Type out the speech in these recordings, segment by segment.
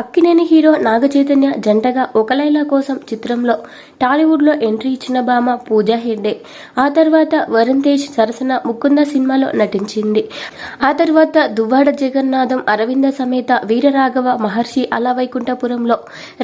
Akkineni hero Naga Chaitanya జంటగా ఒకలైలా కోసం చిత్రంలో టాలీవుడ్లో ఎంట్రీ ఇచ్చిన భామ పూజా హెగ్డే. ఆ తర్వాత వరుణ్ తేజ్ సరసన ముకుంద సినిమాలో నటించింది. ఆ తర్వాత దువ్వాడ జగన్నాథం అరవింద సమేత వీరరాఘవ మహర్షి అలా వైకుంఠపురంలో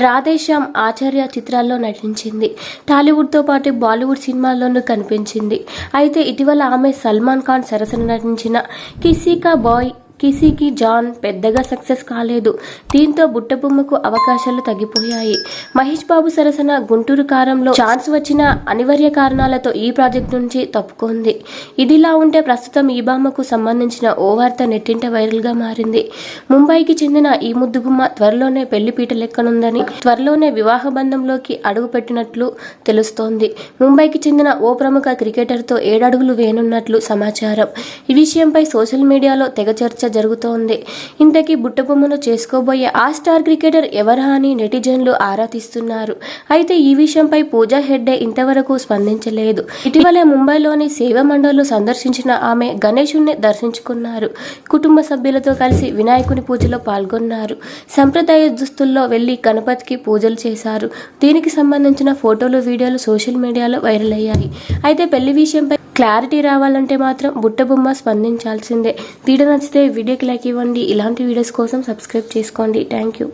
రాధేశ్యామ్ ఆచార్య చిత్రాల్లో నటించింది. టాలీవుడ్తో పాటు బాలీవుడ్ సినిమాల్లోనూ కనిపించింది. అయితే ఇటీవల ఆమె సల్మాన్ ఖాన్ సరసన నటించిన కిసీకా బాయ్ కిసీకి జాన్ పెద్దగా సక్సెస్ కాలేదు. దీంతో బుట్టబొమ్మకు అవకాశాలు తగ్గిపోయాయి. మహేష్ బాబు సరసన గుంటూరు కారంలో ఛాన్స్ వచ్చిన అనివార్య కారణాలతో ఈ ప్రాజెక్ట్ నుంచి తప్పుకుంది. ఇదిలా ఉంటే ప్రస్తుతం ఈ బామ్మకు సంబంధించిన ఓ వార్త నెట్టింట వైరల్గా మారింది. ముంబైకి చెందిన ఈ ముద్దుగుమ్మ త్వరలోనే పెళ్ళి పీట లెక్కనుందని త్వరలోనే వివాహ బంధంలోకి అడుగు పెట్టినట్లు తెలుస్తోంది. ముంబైకి చెందిన ఓ ప్రముఖ క్రికెటర్తో ఏడడుగులు వేనున్నట్లు సమాచారం. ఈ విషయంపై సోషల్ మీడియాలో తెగ చర్చ జరుగుతోంది. ఇంతకీ బుట్టబొమ్మను చేసుకోబోయే ఆ స్టార్ క్రికెటర్ ఎవరా అని నెటిజన్లు ఆరా తీస్తున్నారు. అయితే ఈ విషయంపై పూజా హెడ్డే ఇంతవరకు స్పందించలేదు. ఇటీవలే ముంబైలోని సేవ మండలు సందర్శించిన ఆమె గణేశుణ్ణి దర్శించుకున్నారు. కుటుంబ సభ్యులతో కలిసి వినాయకుని పూజలో పాల్గొన్నారు. సంప్రదాయ దుస్తుల్లో వెళ్ళి గణపతికి పూజలు చేశారు. దీనికి సంబంధించిన ఫోటోలు వీడియోలు సోషల్ మీడియాలో వైరల్ అయ్యాయి. అయితే పెళ్ళి విషయంపై క్లారిటీ రావాలంటే మాత్రం బుట్టబొమ్మ స్పందించాల్సిందే. వీడియో నచ్చితే వీడియోకి లైక్ ఇవ్వండి. ఇలాంటి వీడియోస్ కోసం సబ్స్క్రైబ్ చేసుకోండి. Thank you.